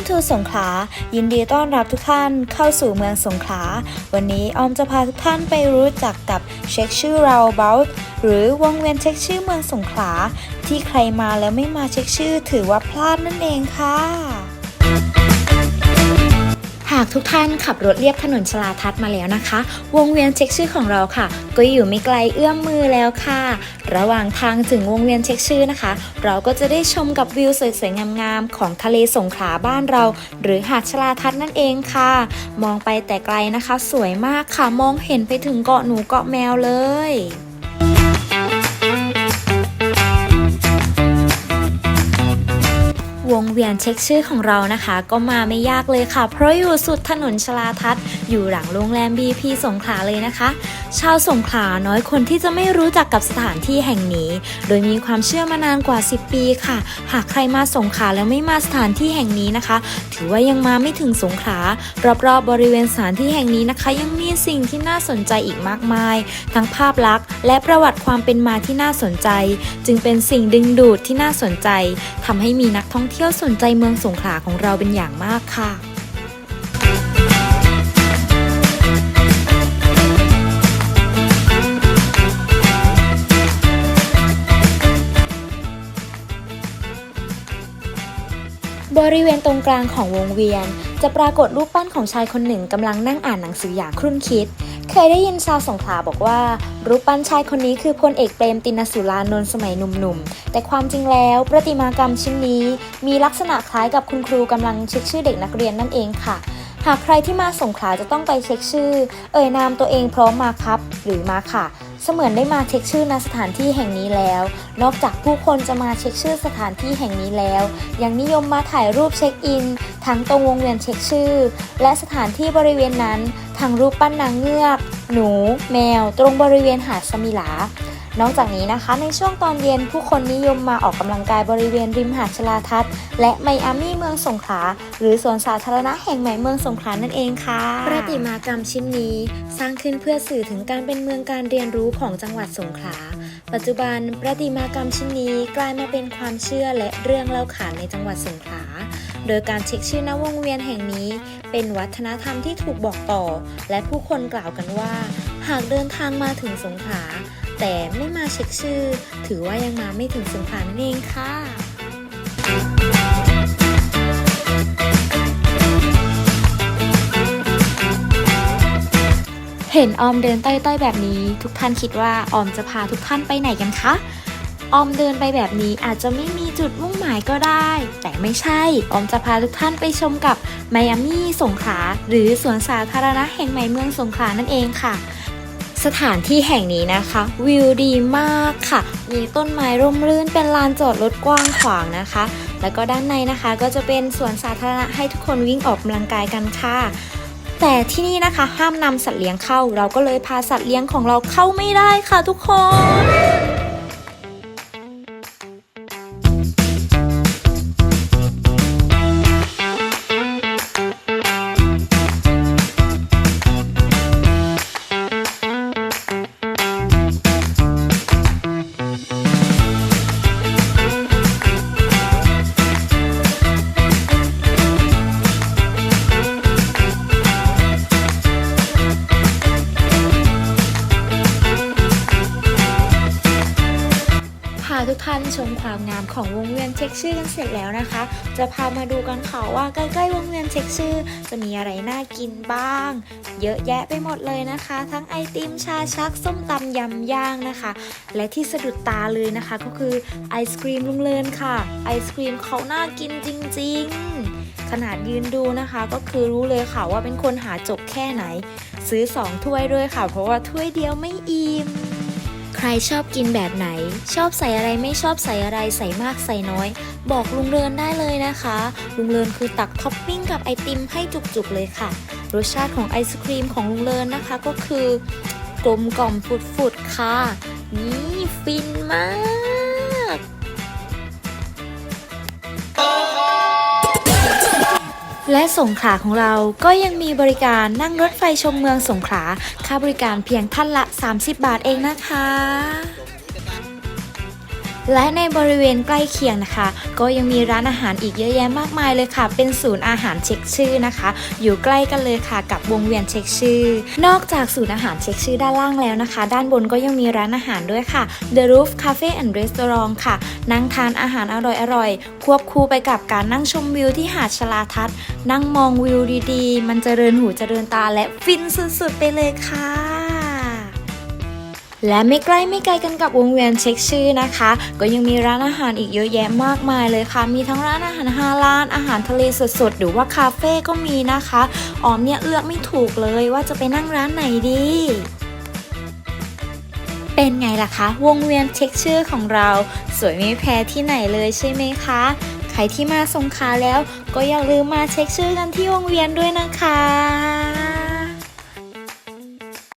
Welcome to สงขลา ยินดีต้อนรับทุกท่านเข้าสู่เมืองสงขลา วันนี้ออมจะพาทุกท่านไปรู้จักกับเช็คชื่อเรา about หรือวงเวียนเช็คชื่อเมืองสงขลา ที่ใครมาแล้วไม่มาเช็คชื่อถือว่าพลาดนั่นเองค่ะากทุกท่านขับรถเลียบถนนชลาทัศน์มาแล้วนะคะ วงเวียนเช็คชื่อของเราค่ะ ก็อยู่ไม่ไกลเอื้อมมือแล้วค่ะ ระหว่างทางถึงวงเวียนเช็คชื่อนะคะ เราก็จะได้ชมกับวิวสวยๆงามๆของทะเลสงขลาบ้านเรา หรือหาดชลาทัศน์นั่นเองค่ะ มองไปแต่ไกลนะคะ สวยมากค่ะมองเห็นไปถึงเกาะหนูเกาะแมวเลย เวียนเช็คชื่อของเรานะคะ ก็มาไม่ยากเลยค่ะ เพราะอยู่สุดถนนชลาทัศน์อยู่หลังโรงแรม BP สงขลาเลยนะคะ ชาวสงขลาน้อยคนที่จะไม่รู้จักกับสถานที่แห่งนี้ โดยมีความเชื่อมานานกว่า 10 ปีค่ะ หากใครมาสงขลาแล้วไม่มาสถานที่แห่งนี้นะคะ ถือว่ายังมาไม่ถึงสงขลารอบๆบริเวณสถานที่แห่งนี้นะคะ ยังมีสิ่งที่น่าสนใจอีกมากมาย ทั้งภาพลักษณ์ และประวัติความเป็นมาที่น่าสนใจ จึงเป็นสิ่งดึงดูดที่น่าสนใจทำให้มีนักท่องเที่ยวสนใจเมืองสงขลาของเราเป็นอย่างมากค่ะบริเวณตรงกลางของวงเวียน จะปรากฏรูปปั้นของชายคนหนึ่งกำลังนั่งอ่านหนังสืออย่างครุ่นคิด เคยได้ยินชาวสงขลาบอกว่า รูปปั้นชายคนนี้คือพลเอกเปรมตินสุรานนท์สมัยหนุ่มๆ แต่ความจริงแล้วประติมากรรมชิ้นนี้ มีลักษณะคล้ายกับคุณครูกำลังเช็คชื่อเด็กนักเรียนนั่นเองค่ะ หากใครที่มาสงขลาจะต้องไปเช็คชื่อ เอ่ยนามตัวเองพร้อมมาครับ หรือมาค่ะ เสมือนได้มาเช็คชื่อณสถานที่แห่งนี้แล้ว นอกจากผู้คนจะมาเช็คชื่อสถานที่แห่งนี้แล้ว ยังนิยมมาถ่ายรูปเช็คอิน ทั้งตรงวงเวียนเช็คชื่อ และสถานที่บริเวณนั้นทั้งรูปปั้นนางเงือก หนู แมว ตรงบริเวณหาดสมิลา นอกจากนี้นะคะ ในช่วงตอนเย็นผู้คนนิยมมาออกกำลังกายบริเวณริมหาดชลาทัศน์และไมอามี่เมืองสงขลาหรือสวนสาธารณะแห่งใหม่เมืองสงขลานั่นเองค่ะ ประติมากรรมชิ้นนี้ สร้างขึ้นเพื่อสื่อถึงการเป็นเมืองการเรียนรู้ของจังหวัดสงขลาปัจจุบันประติมากรรมชิ้นนี้กลายมาเป็นความเชื่อและเรื่องเล่าขานในจังหวัดสงขลา โดยการเช็คชื่อณวงเวียนแห่งนี้ เป็นวัฒนธรรมที่ถูกบอกต่อ และผู้คนกล่าวกันว่า หากเดินทางมาถึงสงขลาแต่ไม่มาเช็คชื่อ ถือว่ายังมาไม่ถึงสงขลานั่นเองค่ะเห็นออมเดินต้ๆแบบนี้ ทุกท่านคิดว่าออมจะพาทุกท่านไปไหนกันคะ ออมเดินไปแบบนี้อาจจะไม่มีจุดมุ่งหมายก็ได้ แต่ไม่ใช่ ออมจะพาทุกท่านไปชมกับไมอามี่สงขลาหรือสวนสาธารณะแห่งใหม่เมืองสงขลานั่นเองค่ะสถานที่แห่งนี้นะคะ วิวดีมากค่ะ มีต้นไม้ร่มรื่นเป็นลานจอดรถกว้างขวางนะคะ แล้วก็ด้านในนะคะก็จะเป็นสวนสาธารณะให้ทุกคนวิ่งออกกำลังกายกันค่ะ แต่ที่นี่นะคะห้ามนำสัตว์เลี้ยงเข้า เราก็เลยพาสัตว์เลี้ยงของเราเข้าไม่ได้ค่ะทุกคน พาทุกท่านชมความงามของวงเวียนเช็คชื่อกันเสร็จแล้วนะคะ จะพามาดูกันค่ะว่าใกล้ๆวงเวียนเช็คชื่อ จะมีอะไรน่ากินบ้าง เยอะแยะไปหมดเลยนะคะ ทั้งไอติมชาชักส้มตำยำย่างนะคะ และที่สะดุดตาเลยนะคะ ก็คือไอศครีมลุงเลินค่ะ ไอศครีมเขาน่ากินจริง ๆ ขนาดยืนดูนะคะ ก็คือรู้เลยค่ะว่าเป็นคนหาจบแค่ไหน ซื้อ 2 ถ้วยด้วยค่ะ เพราะว่าถ้วยเดียวไม่อิ่ม ใครชอบกินแบบไหน ชอบใส่อะไรไม่ชอบใส่อะไรใส่มากใส่น้อย บอกลุงเรินได้เลยนะคะ ลุงเรินคือตักท็อปปิ้งกับไอติมให้จุกๆเลยค่ะ รสชาติของไอศครีมของลุงเรินนะคะก็คือกลมกล่อมฝุดๆค่ะ นี่ฟินมาก และสงขลาของเราก็ยังมีบริการนั่งรถไฟชมเมืองสงขลา ค่าบริการเพียงท่านละ 30 บาทเองนะคะ และในบริเวณใกล้เคียงนะคะ ก็ยังมีร้านอาหารอีกเยอะแยะมากมายเลยค่ะ เป็นศูนย์อาหารเช็คชื่อนะคะ อยู่ใกล้กันเลยค่ะ กับวงเวียนเช็คชื่อ นอกจากศูนย์อาหารเช็คชื่อด้านล่างแล้วนะคะ ด้านบนก็ยังมีร้านอาหารด้วยค่ะ The Roof Cafe and Restaurant ค่ะ นั่งทานอาหารอร่อยๆ ควบคู่ไปกับการนั่งชมวิวที่หาดชลาทัศน์นั่งมองวิวดีๆ มันเจริญหูเจริญตาและฟินสุดๆไปเลยค่ะ และไม่ใกล้ไม่ไกลกันกับวงเวียนเช็คชื่อนะคะ ก็ยังมีร้านอาหารอีกเยอะแยะมากมายเลยค่ะ มีทั้งร้านอาหารฮาลาลอาหารทะเลสดๆ หรือว่าคาเฟ่ก็มีนะคะออมเนี่ยเลือกไม่ถูกเลยว่าจะไปนั่งร้านไหนดีเป็นไงล่ะคะ วงเวียนเช็คชื่อของเรา สวยไม่แพ้ที่ไหนเลยใช่ไหมคะ ใครที่มาสงขาแล้ว ก็อย่าลืมมาเช็คชื่อกันที่วงเวียนด้วยนะคะ